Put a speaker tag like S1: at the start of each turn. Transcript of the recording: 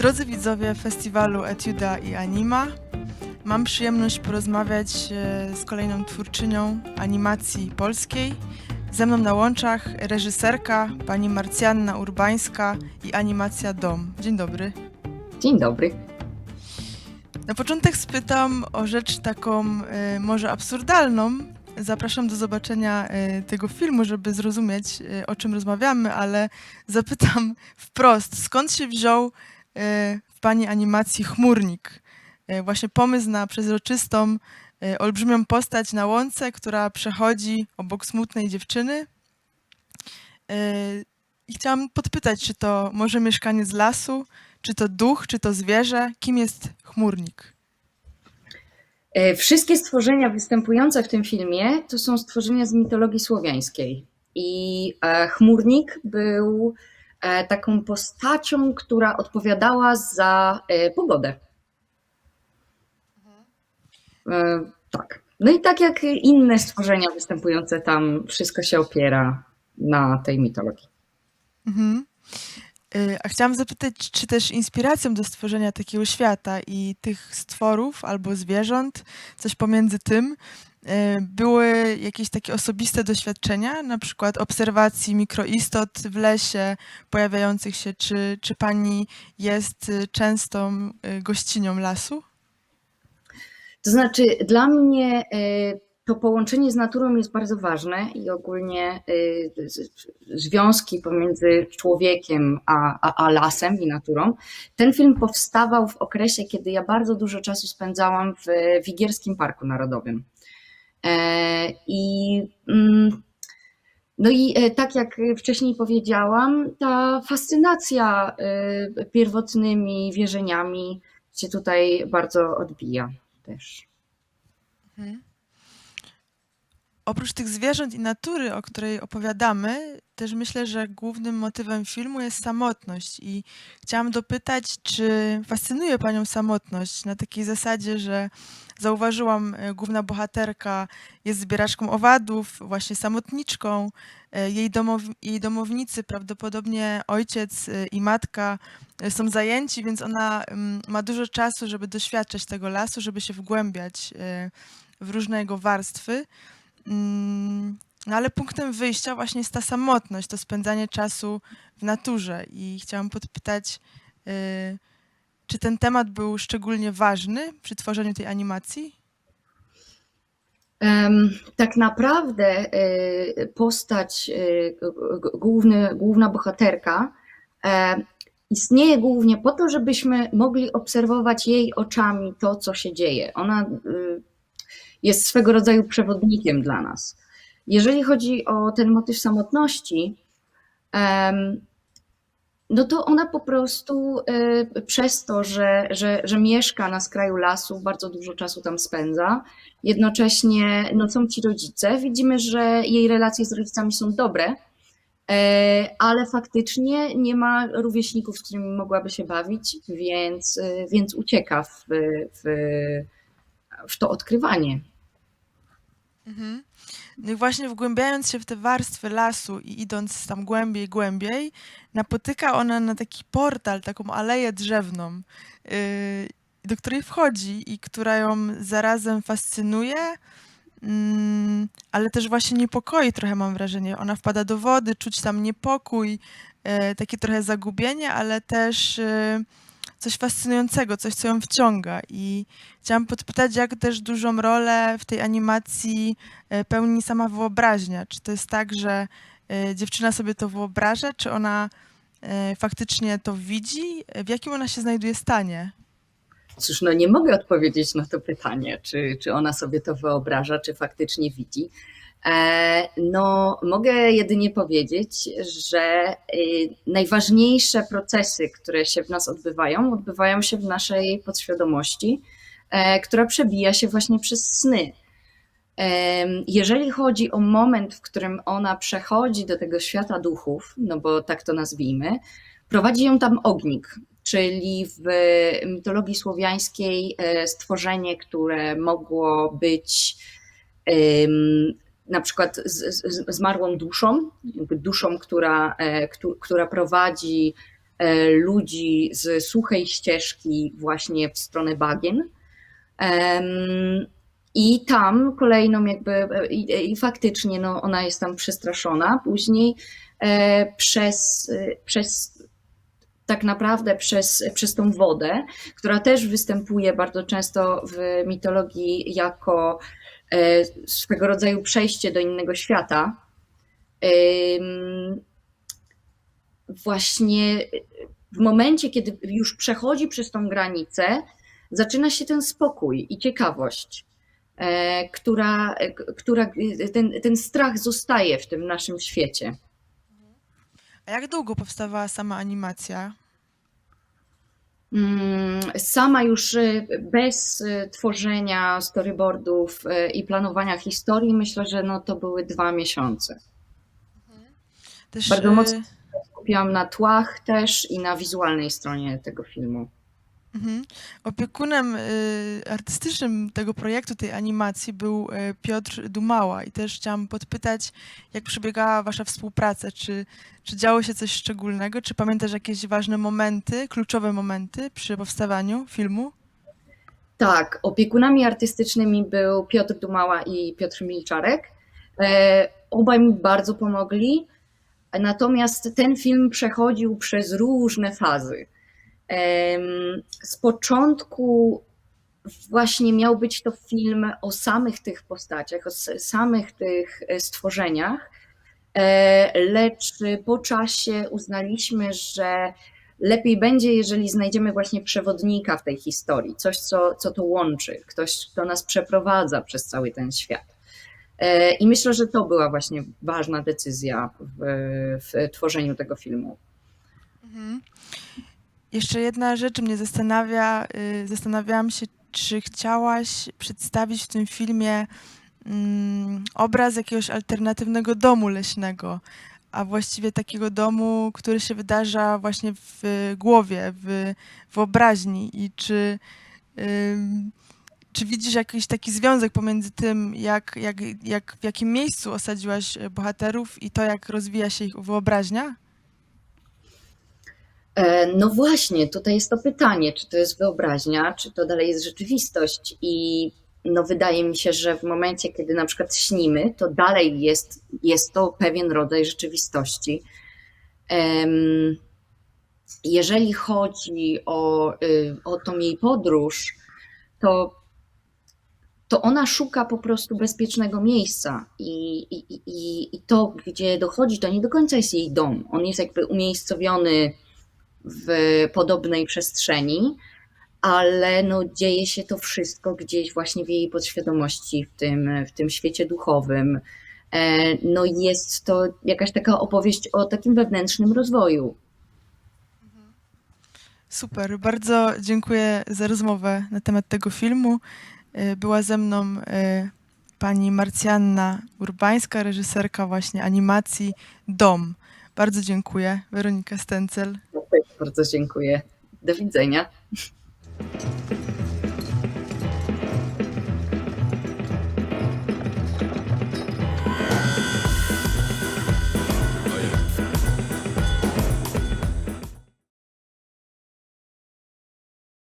S1: Drodzy widzowie festiwalu Etuda i Anima, mam przyjemność porozmawiać e, z kolejną twórczynią animacji polskiej. Ze mną na łączach reżyserka pani Marcjanna Urbańska i animacja Dom. Dzień dobry.
S2: Dzień dobry.
S1: Na początek spytam o rzecz taką e, może absurdalną. Zapraszam do zobaczenia e, tego filmu, żeby zrozumieć, o czym rozmawiamy, ale zapytam wprost, skąd się wziął w pani animacji chmurnik? E, Właśnie pomysł na przezroczystą, e, olbrzymią postać na łące, która przechodzi obok smutnej dziewczyny. E, I chciałam podpytać, czy to może mieszkanie z lasu, czy to duch, czy to zwierzę? Kim jest chmurnik?
S2: E, Wszystkie stworzenia występujące w tym filmie to są stworzenia z mitologii słowiańskiej. I e, chmurnik był e, taką postacią, która odpowiadała za e, pogodę. E, Tak. No i tak jak inne stworzenia występujące tam, wszystko się opiera na tej mitologii.
S1: Mhm. A chciałam zapytać, czy też inspiracją do stworzenia takiego świata i tych stworów albo zwierząt, coś pomiędzy tym, były jakieś takie osobiste doświadczenia, na przykład obserwacji mikroistot w lesie pojawiających się, czy, czy pani jest y, częstą y, gościnią lasu?
S2: To znaczy, dla mnie y, to połączenie z naturą jest bardzo ważne i ogólnie y, związki pomiędzy człowiekiem a, a, a lasem i naturą. Ten film powstawał w okresie, kiedy ja bardzo dużo czasu spędzałam w Wigierskim Parku Narodowym. E, I mm, no i e, tak jak wcześniej powiedziałam, ta fascynacja e, pierwotnymi wierzeniami się tutaj bardzo odbija też.
S1: Mhm. Oprócz tych zwierząt i natury, o której opowiadamy, też myślę, że głównym motywem filmu jest samotność. I chciałam dopytać, czy fascynuje Panią samotność na takiej zasadzie, że zauważyłam, e, główna bohaterka jest zbieraczką owadów, właśnie samotniczką. e, Jej, domow, jej domownicy, prawdopodobnie ojciec e, i matka, są zajęci, więc ona mm, ma dużo czasu, żeby doświadczać tego lasu, żeby się wgłębiać w różne jego warstwy. Mm, No ale punktem wyjścia właśnie jest ta samotność, to spędzanie czasu w naturze. I chciałam podpytać, y, czy ten temat był szczególnie ważny przy tworzeniu tej animacji?
S2: Tak naprawdę e, postać, g- główny, główna bohaterka e, istnieje głównie po to, żebyśmy mogli obserwować jej oczami to, co się dzieje. Ona y, jest swego rodzaju przewodnikiem dla nas. Jeżeli chodzi o ten motyw samotności, no to ona po prostu y, przez to, że, że, że mieszka na skraju lasu, bardzo dużo czasu tam spędza. Jednocześnie no, są ci rodzice. Widzimy, że jej relacje z rodzicami są dobre, e, ale faktycznie nie ma rówieśników, z którymi mogłaby się bawić, więc, e, więc ucieka w, w, w to odkrywanie.
S1: Mhm. No i właśnie wgłębiając się w te warstwy lasu i idąc tam głębiej, głębiej, napotyka ona na taki portal, taką aleję drzewną, yy, do której wchodzi i która ją zarazem fascynuje, mm, ale też właśnie niepokoi trochę mam wrażenie. Ona wpada do wody, czuć tam niepokój, yy, takie trochę zagubienie, ale też yy, coś fascynującego, coś, co ją wciąga. I chciałam podpytać, jak też dużą rolę w tej animacji e, pełni sama wyobraźnia. Czy to jest tak, że e, dziewczyna sobie to wyobraża, czy ona e, faktycznie to widzi? W jakim ona się znajduje stanie?
S2: Cóż, no nie mogę odpowiedzieć na to pytanie, czy, czy ona sobie to wyobraża, czy faktycznie widzi. E, No, mogę jedynie powiedzieć, że y, najważniejsze procesy, które się w nas odbywają, odbywają się w naszej podświadomości, e, która przebija się właśnie przez sny. Em, Jeżeli chodzi o moment, w którym ona przechodzi do tego świata duchów, no bo tak to nazwijmy, prowadzi ją tam ognik, czyli w mitologii słowiańskiej e, stworzenie, które mogło być na przykład z, z, zmarłą duszą, duszą, która, e, któ- która prowadzi e, ludzi z suchej ścieżki właśnie w stronę bagien. I tam kolejną jakby, e, i, i faktycznie no, ona jest tam przestraszona później przez, przez tak naprawdę przez, przez tą wodę, która też występuje bardzo często w mitologii jako swego rodzaju przejście do innego świata. Właśnie w momencie, kiedy już przechodzi przez tą granicę, zaczyna się ten spokój i ciekawość, e, która, e, która ten, ten strach zostaje w tym naszym świecie.
S1: A jak długo powstawała sama animacja?
S2: Mm, Sama już y, bez y, tworzenia storyboardów y, i planowania historii, myślę, że no to były dwa miesiące.
S1: Też,
S2: Bardzo mocno Skupiłam na tłach też i na wizualnej stronie tego filmu.
S1: Mhm. Opiekunem y, artystycznym tego projektu, tej animacji był y, Piotr Dumała i też chciałam podpytać, jak przebiegała wasza współpraca, czy, czy działo się coś szczególnego, czy pamiętasz jakieś ważne momenty, kluczowe momenty przy powstawaniu filmu?
S2: Tak, opiekunami artystycznymi był Piotr Dumała i Piotr Milczarek. E, Obaj mi bardzo pomogli, natomiast ten film przechodził przez różne fazy. Z początku właśnie miał być to film o samych tych postaciach, o samych tych e, stworzeniach, e, lecz po czasie uznaliśmy, że lepiej będzie, jeżeli znajdziemy właśnie przewodnika w tej historii, coś, co, co to łączy, ktoś, kto nas przeprowadza przez cały ten świat. E, I myślę, że to była właśnie ważna decyzja w, w tworzeniu tego filmu.
S1: Mhm. Jeszcze jedna rzecz mnie zastanawia. y, Zastanawiałam się, czy chciałaś przedstawić w tym filmie mm, obraz jakiegoś alternatywnego domu leśnego, a właściwie takiego domu, który się wydarza właśnie w głowie, w wyobraźni i czy, ym, czy widzisz jakiś taki związek pomiędzy tym, jak, jak, jak, w jakim miejscu osadziłaś bohaterów i to, jak rozwija się ich wyobraźnia?
S2: E, No właśnie, tutaj jest to pytanie, czy to jest wyobraźnia, czy to dalej jest rzeczywistość. I no wydaje mi się, że w momencie, kiedy na przykład śnimy, to dalej jest, jest to pewien rodzaj rzeczywistości. Jeżeli chodzi o, y, o tą jej podróż, to, to ona szuka po prostu bezpiecznego miejsca i, i, i, i to, gdzie dochodzi, to nie do końca jest jej dom. On jest jakby umiejscowiony w podobnej przestrzeni, ale no dzieje się to wszystko gdzieś właśnie w jej podświadomości, w tym, w tym świecie duchowym. E, No jest to jakaś taka opowieść o takim wewnętrznym rozwoju.
S1: Super, bardzo dziękuję za rozmowę na temat tego filmu. Y, Była ze mną y, pani Marcjanna Urbańska, reżyserka właśnie animacji Dom. Bardzo dziękuję. Weronika Stencel.
S2: Bardzo dziękuję. Do widzenia.